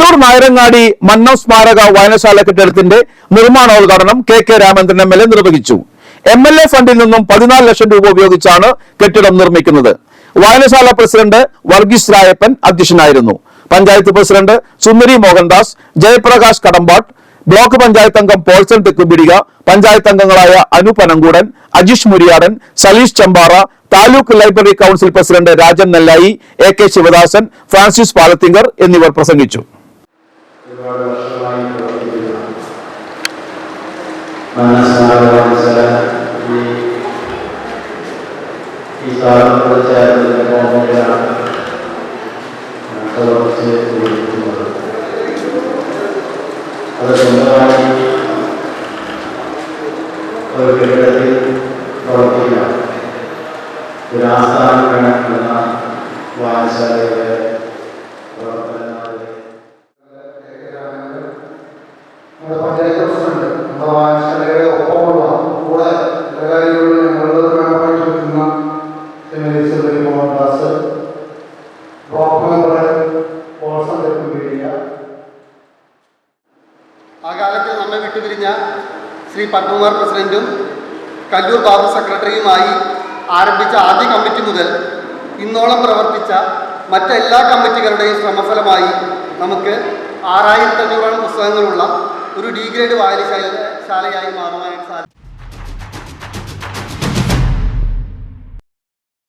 കല്ലൂർ നായരങ്ങാടി മന്നം സ്മാരക വായനശാല കെട്ടിടത്തിന്റെ നിർമ്മാണോദ്ഘാടനം K K Ramachandran M L A നിർവഹിച്ചു. എം എൽ എ ഫണ്ടിൽ നിന്നും പതിനാല് ലക്ഷം രൂപ ഉപയോഗിച്ചാണ് കെട്ടിടം നിർമ്മിക്കുന്നത്. വായനശാല പ്രസിഡന്റ് വർഗീസ് രായപ്പൻ അധ്യക്ഷനായിരുന്നു. പഞ്ചായത്ത് പ്രസിഡന്റ് സുന്ദരി മോഹൻദാസ് ജയപ്രകാശ് കടമ്പാട്ട് ബ്ലോക്ക് പഞ്ചായത്ത് അംഗം പോൾസൺ തെക്കുപിടിക പഞ്ചായത്ത് അംഗങ്ങളായ Anu Panangoodan Ajeesh Muriyadan Saleesh Chambara taluk library council president Rajan Nellayi A K Sivadasan Francis Palathinkar എന്നിവർ പ്രസംഗിച്ചു. ഒരുപാട് വർഷങ്ങളായി ഈ സ്ഥാപനത്തോട് ചേർന്നതിന്റെ കോമഡിയാണ് പ്രവർത്തിച്ച് കൊണ്ടിരിക്കുന്നത് ഒരു കെട്ടിടത്തിൽ പ്രവർത്തിക്കുക ഒരു ആസ്ഥാനം കണക്കുന്ന വായനശാലയുടെ പ്രവർത്തനങ്ങളുടെ നമ്മുടെ പഞ്ചായത്ത് പ്രസിഡന്റ് നമ്മുടെ വായനശാലയുടെ ഒപ്പമുള്ള കൂടെ എല്ലാ കാര്യങ്ങളിലും ഞങ്ങളുടെ മെമ്പറായിട്ട് നിൽക്കുന്ന ശ്രീമതി സുന്ദരി മോഹൻദാസ് ബ്ലോക്ക് മെമ്പർ പോൾസൺ തെക്കുംപീടിക ആ കാലത്ത് നമ്മെ വിട്ടുപിരിഞ്ഞ ശ്രീ പത്മകുമാർ പ്രസിഡന്റും കല്ലൂർ ബാബു സെക്രട്ടറിയുമായി ആരംഭിച്ച ആദ്യ കമ്മിറ്റി മുതൽ ഇന്നോളം പ്രവർത്തിച്ച മറ്റെല്ലാ കമ്മിറ്റികളുടെയും ശ്രമഫലമായി നമുക്ക് ആറായിരത്തി അഞ്ഞൂറോളം പുസ്തകങ്ങളുള്ള ഒരു ഡിഗ്രേഡ് വായനശാല ശാലയായി മാറുവാനായിട്ട് സാധിക്കും.